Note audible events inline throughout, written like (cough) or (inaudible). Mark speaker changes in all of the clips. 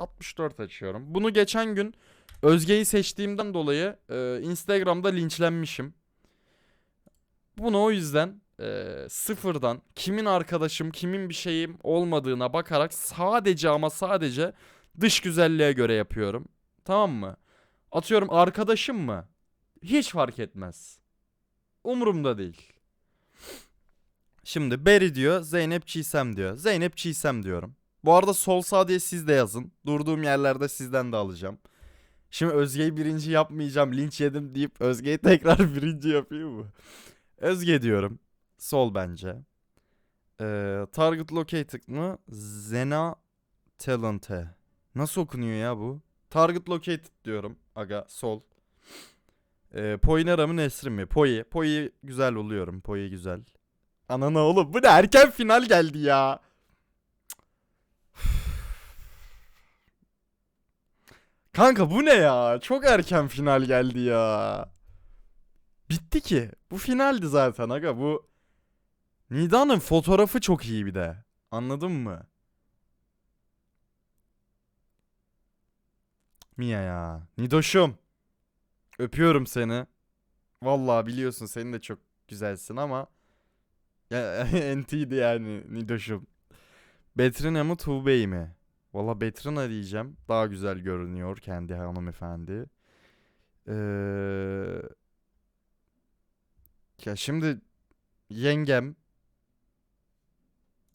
Speaker 1: 64 açıyorum. Bunu geçen gün Özge'yi seçtiğimden dolayı e, Instagram'da linçlenmişim. Bunu o yüzden e, sıfırdan kimin arkadaşım kimin bir şeyim olmadığına bakarak sadece ama sadece dış güzelliğe göre yapıyorum. Tamam mı? Atıyorum arkadaşım mı? Hiç fark etmez. Umurumda değil. Şimdi Beri diyor, Zeynep Çiğsem diyor. Zeynep Çiğsem diyorum. Bu arada sol sağ diye siz de yazın. Durduğum yerlerde sizden de alacağım. Şimdi Özge'yi birinci yapmayacağım. Linç yedim deyip Özge'yi (laughs) tekrar birinci yapayım mı? Özge diyorum. Sol bence. Ee, target located mı? Zena Talente. Nasıl okunuyor ya bu? Target located diyorum. Aga sol. Ee, Poinera mı Nesrin mi? Poi. Poi güzel oluyorum. Poi güzel. Anana oğlum bu ne erken final geldi ya. Kanka bu ne ya? Çok erken final geldi ya. Bitti ki. Bu finaldi zaten aga. Bu Nida'nın fotoğrafı çok iyi bir de. Anladın mı? Mia ya. Nidoşum. Öpüyorum seni. Vallahi biliyorsun senin de çok güzelsin ama ya (laughs) NT'ydi yani Nidoşum. Betrina mı Tuğbey mi? Valla Betrina diyeceğim. Daha güzel görünüyor kendi hanımefendi. Ee, ya şimdi yengem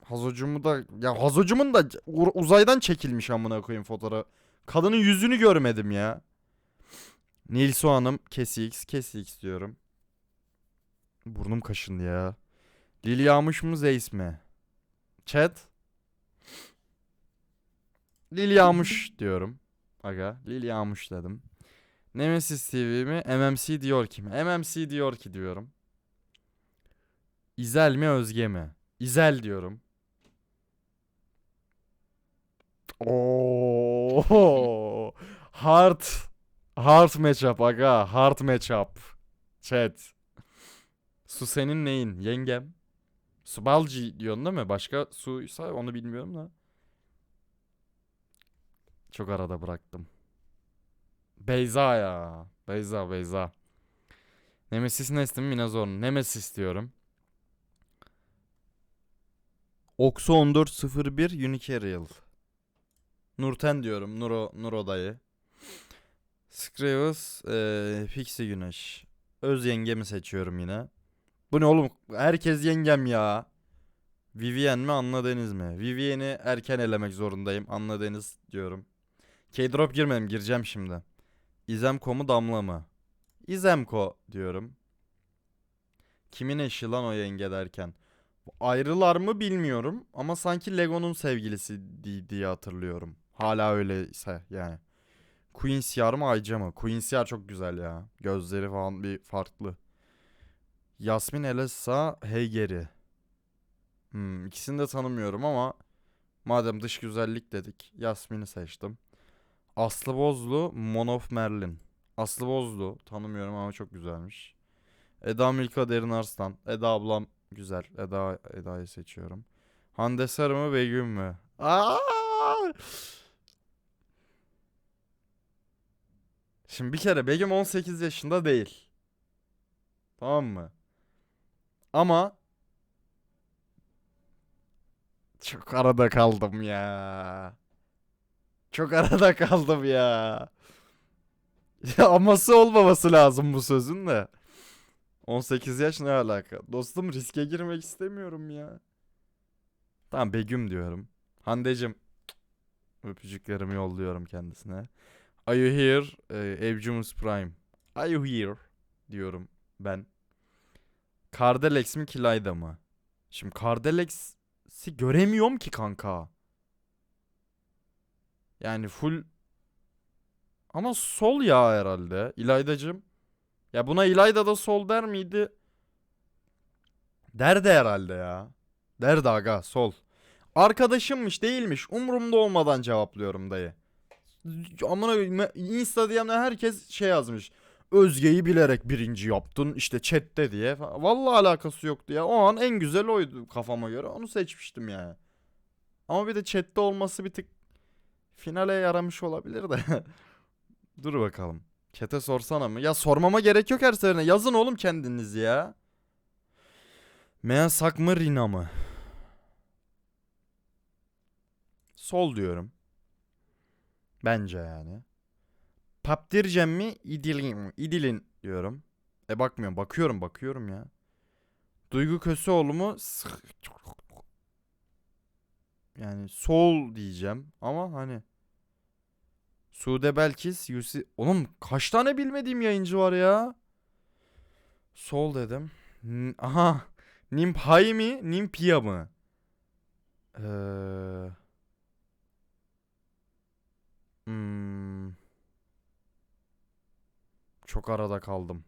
Speaker 1: Hazocumu da ya Hazocumun da uzaydan çekilmiş amına koyayım fotoğrafı. Kadının yüzünü görmedim ya. Nilsu Hanım Kesix Kesix diyorum. Burnum kaşındı ya. Lil Yağmış mı Zeys mi? Chat. Lil Yağmış diyorum. Aga Lil Yağmış dedim. Nemesis TV mi? MMC diyor ki mi? MMC diyor ki diyorum. İzel mi Özge mi? İzel diyorum. Oo. Hard. Hard matchup aga. Hard matchup. Chat. Su senin neyin? Yengem. Su balci diyorsun değil mi? Başka suysa onu bilmiyorum da. Çok arada bıraktım. Beyza ya. Beyza Beyza. Nemesis Nestim Minazor. Nemesis diyorum. Oxo 1401 Unicarial. Nurten diyorum. Nuro, Nuro dayı. Scrivus eee Pixie Güneş. Öz yengemi seçiyorum yine. Bu ne oğlum? Herkes yengem ya. Vivien mi Anla Deniz mi? Vivien'i erken elemek zorundayım. Anla Deniz diyorum. K-drop girmedim. Gireceğim şimdi. İzemko mu Damla mı? İzemko diyorum. Kimin eşi lan o yenge derken? Ayrılar mı bilmiyorum ama sanki Lego'nun sevgilisi di- diye hatırlıyorum. Hala öyleyse yani. Queen's mı Ayca mı? Queen's çok güzel ya. Gözleri falan bir farklı. Yasmin Elessa Heygeri. Hmm, ikisini de tanımıyorum ama madem dış güzellik dedik Yasmin'i seçtim. Aslı Bozlu Monof Merlin. Aslı Bozlu tanımıyorum ama çok güzelmiş. Eda Milka Derin Arslan. Eda ablam güzel. Eda Eda'yı seçiyorum. Hande Sarı mı Begüm mü? Aa! Şimdi bir kere Begüm 18 yaşında değil. Tamam mı? Ama çok arada kaldım ya. Çok arada kaldım ya. Ya aması olmaması lazım bu sözün de. 18 yaş ne alaka? Dostum riske girmek istemiyorum ya. Tamam Begüm diyorum. Hande'cim öpücüklerimi yolluyorum kendisine. Are you here? Ee, Evcumus Prime. Are you here? Diyorum ben. Cardelex mi Kilayda mı? Şimdi Cardelex'i göremiyorum ki kanka. Yani full ama sol ya herhalde. İlaydacım. Ya buna İlayda da sol der miydi? Derdi herhalde ya. Derdi aga sol. Arkadaşımmış değilmiş. Umurumda olmadan cevaplıyorum dayı. Amına Insta DM'de herkes şey yazmış. Özge'yi bilerek birinci yaptın işte chatte diye. Vallahi alakası yoktu ya. O an en güzel oydu kafama göre. Onu seçmiştim yani. Ama bir de chatte olması bir tık finale yaramış olabilir de. (laughs) Dur bakalım. Çete sorsana mı? Ya sormama gerek yok her seferinde. Yazın oğlum kendiniz ya. Measak mı Rina mı? Sol diyorum. Bence yani. Paptircem mi? İdilin mi? İdilin diyorum. E bakmıyorum. Bakıyorum bakıyorum ya. Duygu Köseoğlu mu? Yani sol diyeceğim ama hani Sude Belkis, Yusi... Oğlum kaç tane bilmediğim yayıncı var ya? Sol dedim. N- Aha. Nimphai mi? Nimpia mı? Ee... Hmm. Çok arada kaldım.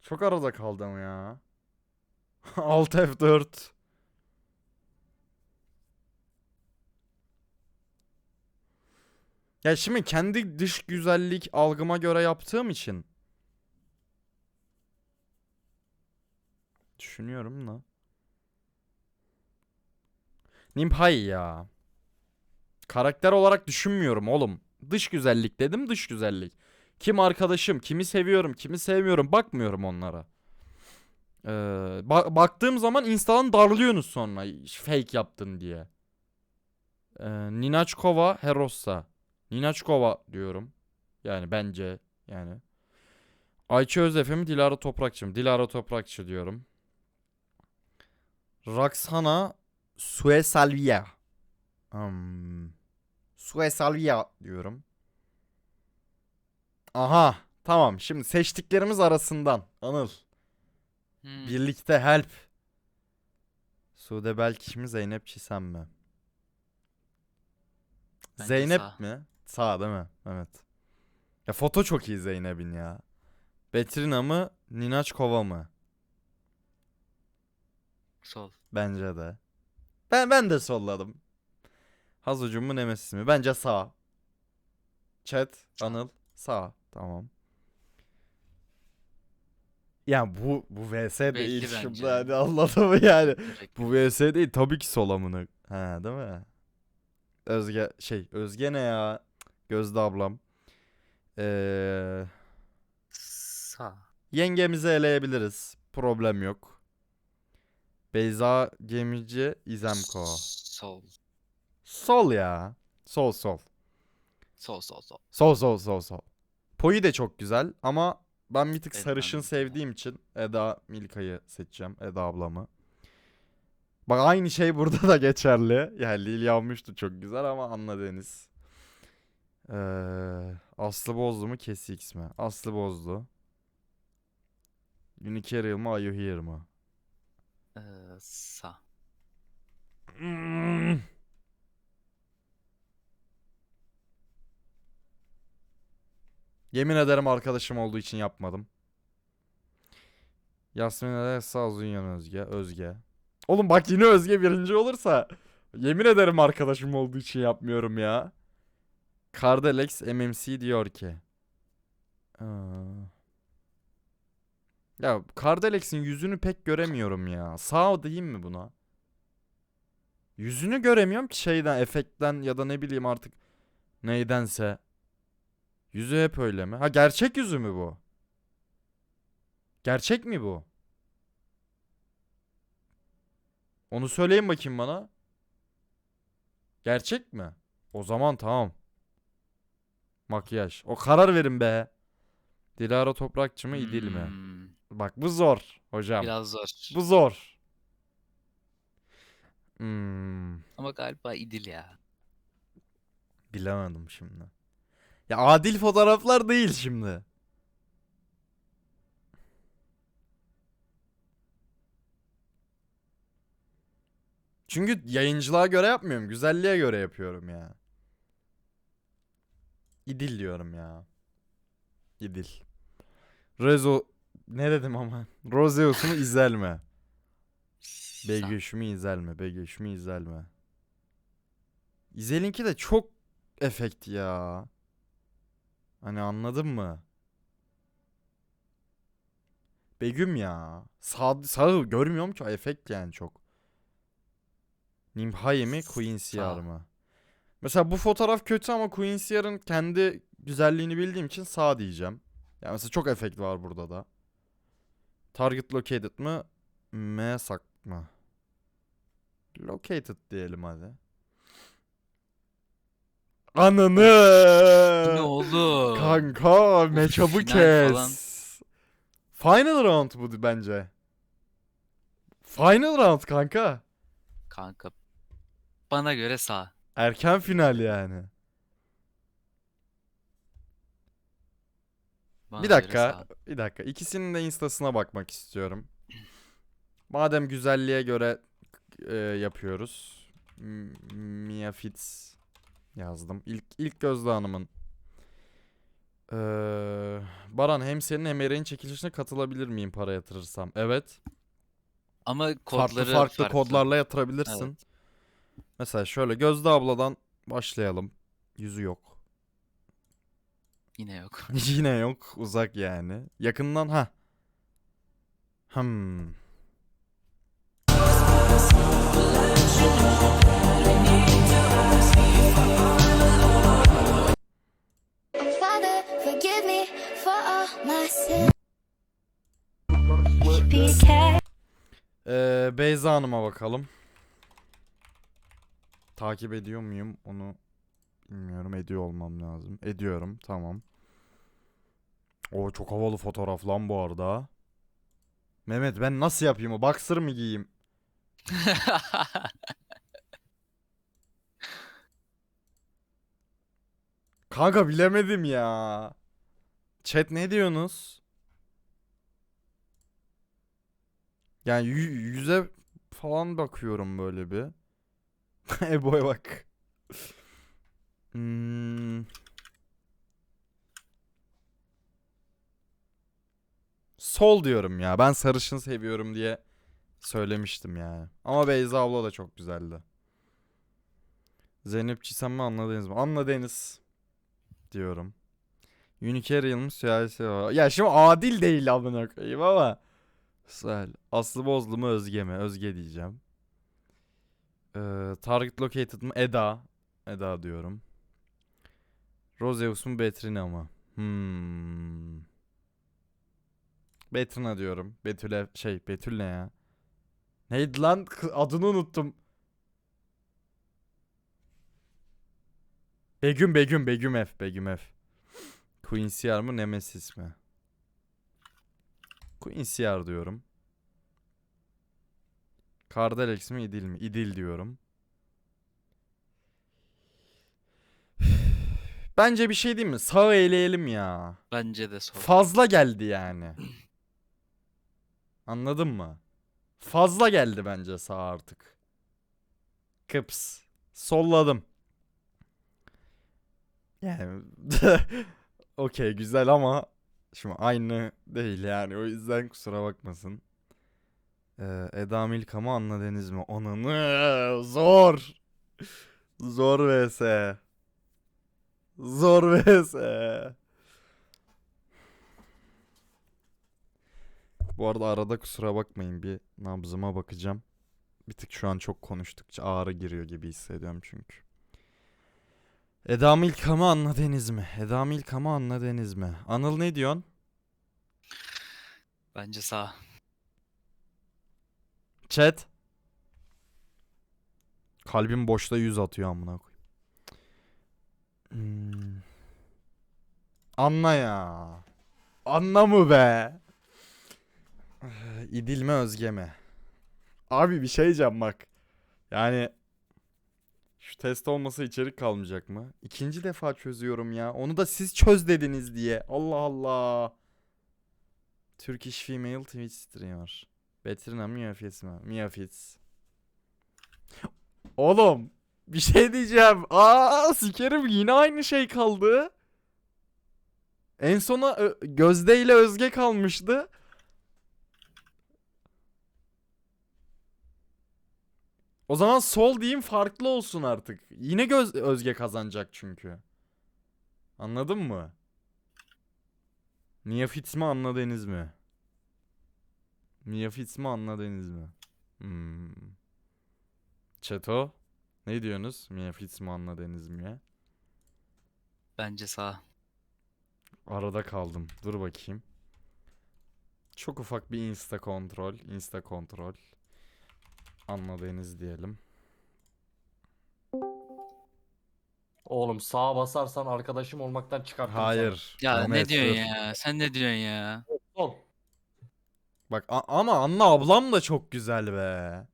Speaker 1: Çok arada kaldım ya. Alt F4. Ya şimdi kendi dış güzellik algıma göre yaptığım için düşünüyorum da. Nimphai ya. Karakter olarak düşünmüyorum oğlum. Dış güzellik dedim dış güzellik. Kim arkadaşım, kimi seviyorum, kimi sevmiyorum bakmıyorum onlara. Ee, ba- baktığım zaman Insta'dan darlıyorsunuz sonra fake yaptın diye. Ee, Ninachkova Herossa. Ninachkova diyorum. Yani bence yani. Ayça Özefe mi Dilara Toprakçı mı? Dilara Toprakçı diyorum. Raksana Suesalvia. Hmm. Suesalvia diyorum. Aha. Tamam. Şimdi seçtiklerimiz arasından. Anıl.
Speaker 2: Hmm.
Speaker 1: Birlikte help. Sude Belkiş mi Zeynep Çisem mi?
Speaker 2: Bence
Speaker 1: Zeynep
Speaker 2: sağ.
Speaker 1: mi? Sağ değil mi? Evet. Ya foto çok iyi Zeynep'in ya. Betrina mı? Ninaçkova mı?
Speaker 2: Sol.
Speaker 1: Bence de. Ben ben de solladım. Hazucum mu Nemesis mi? Bence sağ. Chat. Anıl, sağ. Tamam. Ya bu bu VS değil
Speaker 2: Belli
Speaker 1: şimdi
Speaker 2: bence.
Speaker 1: hani anladın mı yani? Bu VS değil tabii ki sol amına. Ha değil mi? Özge şey Özge ne ya? Gözde ablam. Ee,
Speaker 2: Sağ.
Speaker 1: yengemizi eleyebiliriz. Problem yok. Beyza Gemici İzemko.
Speaker 2: Sol.
Speaker 1: Sol ya. Sol sol.
Speaker 2: Sol sol sol.
Speaker 1: Sol sol sol sol. Poyu de çok güzel ama ben bir tık sarışın sevdiğim için Eda Milka'yı seçeceğim. Eda ablamı. Bak aynı şey burada da geçerli. Yani Lil yanmıştı çok güzel ama anladınız. Ee, Aslı Bozdu mu Kesix mi? Aslı Bozdu. Unicarrier mı Are You Here mı?
Speaker 2: Ee, sağ.
Speaker 1: Yemin ederim arkadaşım olduğu için yapmadım. Yasmin Edersa Azunyan Özge. Özge. Oğlum bak yine Özge birinci olursa yemin ederim arkadaşım olduğu için yapmıyorum ya. Cardelex MMC diyor ki. Aa. Ya Cardelex'in yüzünü pek göremiyorum ya. Sağ diyeyim mi buna? Yüzünü göremiyorum ki şeyden, efektten ya da ne bileyim artık neydense. Yüzü hep öyle mi? Ha gerçek yüzü mü bu? Gerçek mi bu? Onu söyleyin bakayım bana. Gerçek mi? O zaman tamam. Makyaj. O karar verin be. Dilara Toprakçı mı İdil mi?
Speaker 2: Hmm,
Speaker 1: Bak bu zor hocam.
Speaker 2: Biraz zor.
Speaker 1: Bu zor. Hmm,
Speaker 2: Ama galiba idil ya.
Speaker 1: bilemedim şimdi. Ya adil fotoğraflar değil şimdi. Çünkü yayıncılığa göre yapmıyorum. Güzelliğe göre yapıyorum ya. İdil diyorum ya. İdil. Rezo ne dedim ama? (laughs) Roseus mu İzel mi?
Speaker 2: Sağ.
Speaker 1: Begüş mü İzel mi? Begüş mü İzel mi? İzel'inki de çok efekt ya. Hani anladın mı? Begüm ya. Sağ, sağı görmüyorum ki efekt yani çok. Nimhaye mi
Speaker 2: Sağ.
Speaker 1: mı? Mesela bu fotoğraf kötü ama Quincyar'ın kendi güzelliğini bildiğim için sağ diyeceğim. Yani mesela çok efekt var burada da. Target located mı? M sak mı? Located diyelim hadi. Ananı.
Speaker 2: Ne oğlum?
Speaker 1: Kanka matchup'ı
Speaker 2: final
Speaker 1: kes.
Speaker 2: falan.
Speaker 1: Final round bu bence. Final round kanka.
Speaker 2: Kanka. Bana göre sağ.
Speaker 1: Erken final yani.
Speaker 2: Bana
Speaker 1: Bir
Speaker 2: göre
Speaker 1: dakika.
Speaker 2: sağ.
Speaker 1: Bir dakika. İkisinin de instasına bakmak istiyorum. (clears throat) Madem güzelliğe göre e, yapıyoruz. M- Mia Fitz yazdım. İlk ilk Gözde Hanım'ın. Ee, Baran hem senin hem Eren'in çekilişine katılabilir miyim para yatırırsam? Evet.
Speaker 2: Ama
Speaker 1: Farklı
Speaker 2: kodları
Speaker 1: farklı, kodlarla yatırabilirsin.
Speaker 2: Evet.
Speaker 1: Mesela şöyle Gözde abladan başlayalım. Yüzü yok.
Speaker 2: Yine yok. (laughs)
Speaker 1: Yine yok. Uzak yani. Yakından ha. Hmm.
Speaker 3: Forgive me for all my sins.
Speaker 1: Ee, Beyza Hanım'a bakalım. Takip ediyor muyum? Onu bilmiyorum. Ediyor olmam lazım. Ediyorum. Tamam. O çok havalı fotoğraf lan bu arada. Mehmet ben nasıl yapayım o? Boxer mı giyeyim? (laughs) Kanka bilemedim ya. Chat ne diyorsunuz? Yani yü- yüze falan bakıyorum böyle bir. (laughs) Ebo'ya bak. Hmm. Sol diyorum ya. Ben sarışın seviyorum diye söylemiştim yani. Ama Beyza abla da çok güzeldi. Zeynep Çisem mi anladınız mı? Anladınız diyorum. Yılmış siyasi var. Ya şimdi adil değil amına koyayım ama. Güzel. Aslı Bozlu mu Özge mi? Özge diyeceğim. Ee, target located mı? Eda. Eda diyorum. Roseus mu Betrina mı? Hmm. Betrina diyorum. Betül'e şey Betül ne ya? Neydi lan? Adını unuttum. Begüm Begüm Begüm F Begüm F. Quincyar mı Nemesis mi? Quincyar diyorum. Cardalex mi İdil mi? İdil diyorum. (sighs) Bence bir şey diyeyim mi? Sağ eleyelim ya.
Speaker 2: Bence de sol.
Speaker 1: Fazla geldi yani. Anladın mı? Fazla geldi bence sağ artık. Kıps. Solladım. Yani (laughs) okey güzel ama şimdi aynı değil yani o yüzden kusura bakmasın. Ee, Eda Milka mı Anna Deniz mi? Ananı zor. Zor vs. Zor vs. Bu arada arada kusura bakmayın bir nabzıma bakacağım. Bir tık şu an çok konuştukça ağrı giriyor gibi hissediyorum çünkü. Eda Milka mı Anna Deniz mi? Eda Milka mı Anna Deniz mi? Anıl ne diyorsun?
Speaker 2: Bence sağ.
Speaker 1: Chat. Kalbim boşta yüz atıyor amına koyayım. Hmm. Anla ya. Anla mı be? İdil mi Özge mi? Abi bir şey diyeceğim bak. Yani şu test olmasa içerik kalmayacak mı? İkinci defa çözüyorum ya. Onu da siz çöz dediniz diye. Allah Allah. Turkish female Twitch streamer. Betrina Mia Fitz mi? Mia Fitz. Oğlum bir şey diyeceğim. Aa sikerim yine aynı şey kaldı. En sona Gözde ile Özge kalmıştı. O zaman sol diyeyim farklı olsun artık. Yine göz Özge kazanacak çünkü. Anladın mı? Mia Fitz mi anladınız mı? Mia Fitz mi anladınız mı? Hmm. Çeto. Ne diyorsunuz? Mia Fitz mi Anna Deniz mi ya?
Speaker 2: Bence sağ.
Speaker 1: Arada kaldım. Dur bakayım. Çok ufak bir insta kontrol. Insta kontrol. Anna Deniz diyelim.
Speaker 4: Oğlum sağa basarsan arkadaşım olmaktan çıkartırım seni.
Speaker 1: Hayır.
Speaker 2: Ya ne diyorsun ya? Sen ne diyorsun ya?
Speaker 4: Sol.
Speaker 1: Bak a- ama Anna ablam da çok güzel be.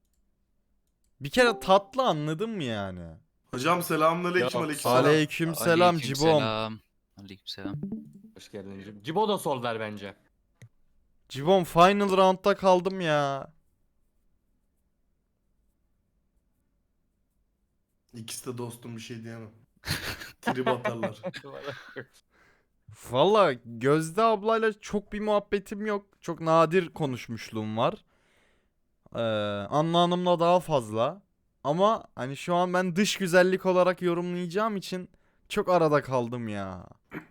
Speaker 1: Bir kere tatlı anladın mı yani?
Speaker 5: Hocam selamünaleyküm
Speaker 4: Ya,
Speaker 5: aleykümselam.
Speaker 1: Aleyküm selam Cibom.
Speaker 2: Aleykümselam. Aleykümselam.
Speaker 4: Hoş geldin Cibo. Cibo da sol der bence.
Speaker 1: Cibom final round'da kaldım ya.
Speaker 5: İkisi de dostum bir şey diyemem. (laughs) Trip atarlar. (laughs)
Speaker 1: Valla Gözde ablayla çok bir muhabbetim yok. Çok nadir konuşmuşluğum var. Ee, Anna Hanım'la daha fazla. Ama hani şu an ben dış güzellik olarak yorumlayacağım için çok arada kaldım ya. (clears throat)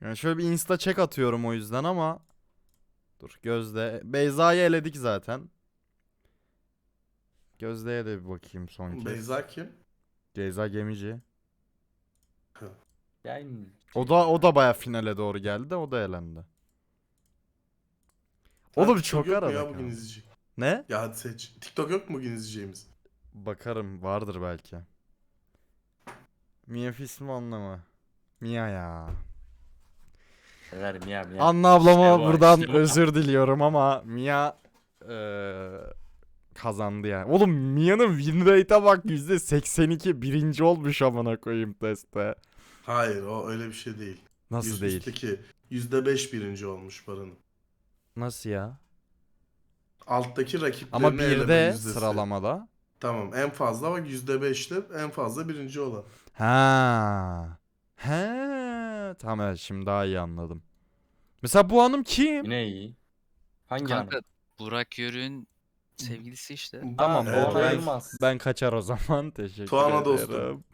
Speaker 1: Yani şöyle bir insta check atıyorum o yüzden ama dur Gözde Beyza'yı eledik zaten. Gözde'ye de bir bakayım son kez.
Speaker 5: Beyza kim?
Speaker 1: Beyza Gemici.
Speaker 4: Yani
Speaker 1: O da o da baya finale doğru geldi. O da elendi. Oğlum
Speaker 5: Ha,
Speaker 1: çok
Speaker 5: TikTok yok mu
Speaker 1: arada
Speaker 5: ya
Speaker 1: kaldı.
Speaker 5: bugün izleyecek.
Speaker 1: Ne?
Speaker 5: Ya hadi seç. TikTok yok mu bugün izleyeceğimiz?
Speaker 1: Bakarım vardır belki. Mia Fis mi Anna mı? Mia ya.
Speaker 4: severim ya. ya.
Speaker 1: Anna ablama
Speaker 4: İşte bu,
Speaker 1: buradan
Speaker 4: işte bu.
Speaker 1: özür diliyorum ama Mia eee, kazandı yani. Oğlum Mia'nın win rate'e bak %82 birinci olmuş amına koyayım testte.
Speaker 5: Hayır o öyle bir şey değil.
Speaker 1: Nasıl
Speaker 5: Yüz-
Speaker 1: değil?
Speaker 5: Üstteki %5 birinci olmuş paranın.
Speaker 1: Nasıl ya?
Speaker 5: Alttaki rakiplerini
Speaker 1: Ama birde
Speaker 5: yüzdesi.
Speaker 1: sıralamada.
Speaker 5: Tamam en fazla bak %5'te en fazla birinci olan.
Speaker 1: Ha. He. Tamam evet şimdi daha iyi anladım. Mesela bu hanım kim?
Speaker 4: Yine iyi. Hangi
Speaker 2: Kanka
Speaker 4: hanım?
Speaker 2: Burak Yörük'ün sevgilisi işte.
Speaker 1: Tamam,
Speaker 5: Evet,
Speaker 1: ben-. Ben kaçar o zaman. (laughs) Teşekkür
Speaker 5: Tuana
Speaker 1: ederim.
Speaker 5: dostum.